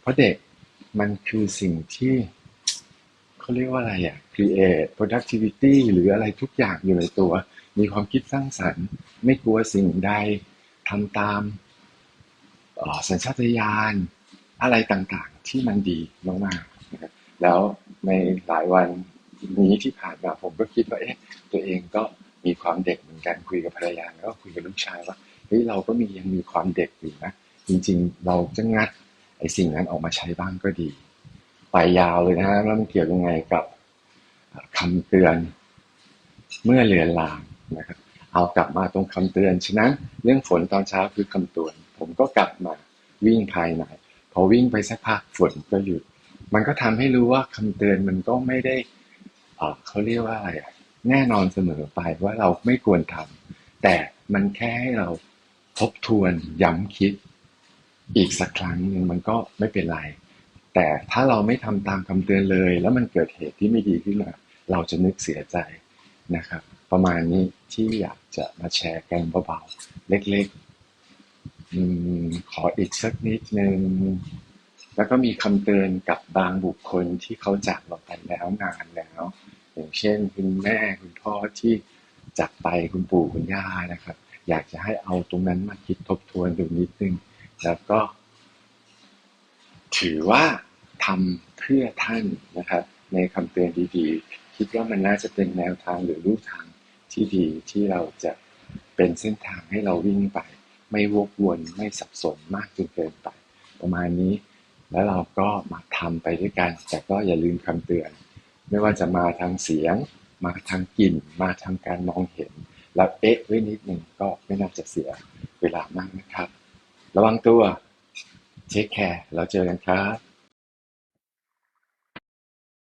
เพราะเด็กมันคือสิ่งที่เขาเรียกว่าอะไรอะ create productivity หรืออะไรทุกอย่างอยู่ในตัว มีความคิดสร้างสรรค์ ไม่กลัวสิ่งใดทำตามสัญชาตญาณอะไรต่างๆ ที่มันดีมากๆนะครับแล้วในหลายวันนี้ที่ผ่านมาผมก็คิดว่าเอ๊ะตัวเองก็มีความเด็กเหมือนกันคุยกับภรรยาแล้วก็คุยกับลูกชายว่าเฮ้ยเราก็มียังมีความเด็กอยู่นะจริง ๆ เราจะงัด ไอ้สิ่งนั้นออกมาใช้บ้างก็ดี ไปยาวเลยนะฮะแล้วมันเกี่ยวยังไงกับคำเตือนเมื่อเรือนลางนะครับ เอากลับมาตรงคำเตือน ฉะนั้นเรื่องฝนตอนเช้าคือคำเตือน ผมก็กลับมาวิ่งภายในพอวิ่งไปสักพักฝนก็หยุด มันก็ทำให้รู้ว่าคำเตือนมันก็ไม่ได้เเขาเรียกว่าอะไระแน่นอนเสมอไปว่าเราไม่ควรทำแต่มันแค่ให้เราทบทวนย้ำคิด อีกสักครั้งหนึ่งมันก็ไม่เป็นไร แต่ถ้าเราไม่ทำตามคำเตือนเลย แล้วมันเกิดเหตุที่ไม่ดีขึ้นมา เราจะนึกเสียใจนะครับ ประมาณนี้ที่อยากจะมาแชร์กันเบาๆเล็กๆขออีกสักนิดนึงแล้วก็มีคำเตือนกับบางบุคคลที่เขาจากเราไปแล้วนานแล้ว อย่างเช่นคุณแม่คุณพ่อที่จากไปคุณปู่คุณย่านะครับ อยากจะให้เอาตรงนั้นมาคิดทบทวนดูนิดนึง แล้วก็ ถือว่าทำเพื่อท่านนะครับ ในคำเตือนดีๆ คิดว่ามันน่าจะเป็นแนวทางหรือรูทางที่ดีที่เราจะเป็นเส้นทางให้เราวิ่งไป ไม่วกวนไม่สับสนมากจนเกินไป ประมาณนี้ แล้วเราก็มาทำไปด้วยกัน แต่ก็อย่าลืมคำเตือน ไม่ว่าจะมาทางเสียง มาทางกลิ่น มาทางการมองเห็น แล้วเอ๊ะไว้นิดนึงก็ไม่น่าจะเสียเวลามากนะครับ ระวังตัว เทคแคร์แล้วเจอกันครับ